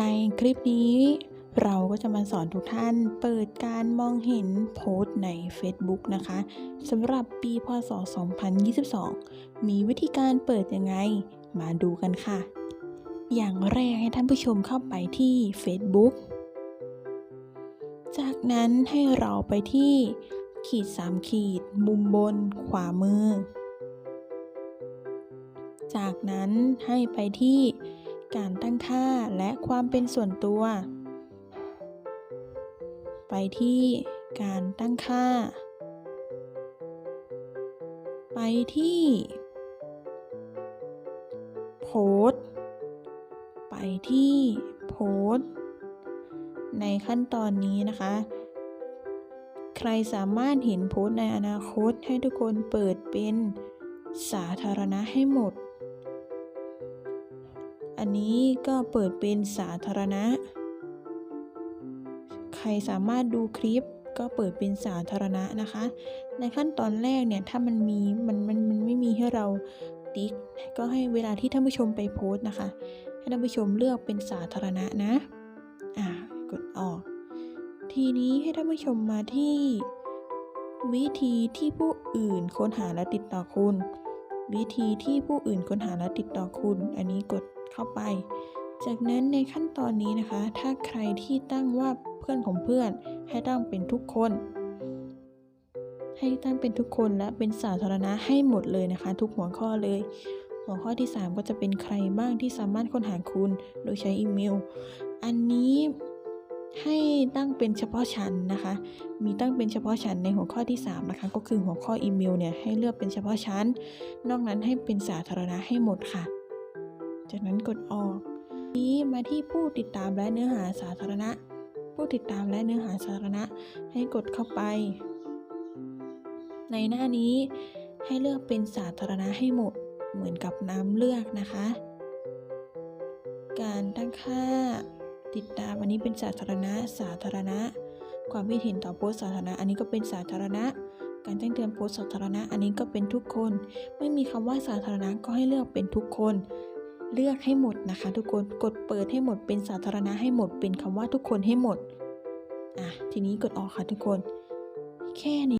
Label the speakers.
Speaker 1: ในคลิปนี้ เราก็จะมาสอนทุกท่านเปิดการมองเห็นโพสต์ใน Facebook นะคะสำหรับปีพศ 2022 มีวิธีการเปิดยังไง มาดูกันค่ะ อย่างแรกให้ท่านผู้ชมเข้าไปที่ Facebook จากนั้นให้เราไปที่ขีด 3 ขีด มุมบน ขวามือ จากนั้นให้ไปที่ การตั้งค่าและความเป็นส่วนตัว ไปที่การตั้งค่า ไปที่โพสไปที่โพสในขั้นตอนนี้นะคะ ใครสามารถเห็นโพสในอนาคตให้ทุกคนเปิดเป็นสาธารณะให้หมด อันนี้ก็เปิดเป็นสาธารณะ ใครสามารถดูคลิปก็เปิดเป็นสาธารณะนะคะ ในขั้นตอนแรกเนี่ยถ้ามันมีมันมันมันไม่มีให้เราติ๊ก ก็ให้เวลาที่ท่านผู้ชมไปโพสต์นะคะ ให้ท่านผู้ชมเลือกเป็นสาธารณะนะ อ่ากดออก ทีนี้ให้ท่านผู้ชมมาที่วิธีที่ผู้อื่นค้นหาและติดต่อคุณ วิธีที่ผู้อื่นค้นหาและติดต่อคุณ อันนี้กด เข้าไป จากนั้นในขั้นตอนนี้นะคะ ถ้าใครที่ตั้งว่าเพื่อนของเพื่อน ให้ตั้งเป็นทุกคน ให้ตั้งเป็นทุกคนและเป็นสาธารณะให้หมดเลยนะคะ ทุกหัวข้อเลย หัวข้อที่ 3 ก็จะเป็นใครบ้างที่สามารถค้นหาคุณโดยใช้อีเมล อันนี้ให้ตั้งเป็นเฉพาะชั้นนะคะ มีตั้งเป็นเฉพาะชั้นในหัวข้อที่ 3 นะคะ ก็คือหัวข้ออีเมลเนี่ยให้เลือกเป็นเฉพาะชั้น นอกนั้นให้เป็นสาธารณะให้หมดค่ะ จากนั้นกดออก นี้มาที่ผู้ติดตามและเนื้อหาสาธารณะ ผู้ติดตามและเนื้อหาสาธารณะ ให้กดเข้าไป ในหน้านี้ให้เลือกเป็นสาธารณะให้หมด เหมือนกับน้ำเลือกนะคะ การตั้งค่าติดตามอันนี้เป็นสาธารณะ สาธารณะ ความคิดเห็นต่อโพสต์สาธารณะ อันนี้ก็เป็นสาธารณะ การแจ้งเตือนโพสต์สาธารณะ อันนี้ก็เป็นทุกคน ไม่มีคำว่าสาธารณะก็ให้เลือกเป็นทุกคน เลือกให้หมดนะคะ ทุกคนกดเปิดให้หมดเป็นสาธารณะให้หมดเป็นคำว่าทุกคนให้หมดอะทีนี้กดออกค่ะทุกคน แค่นี้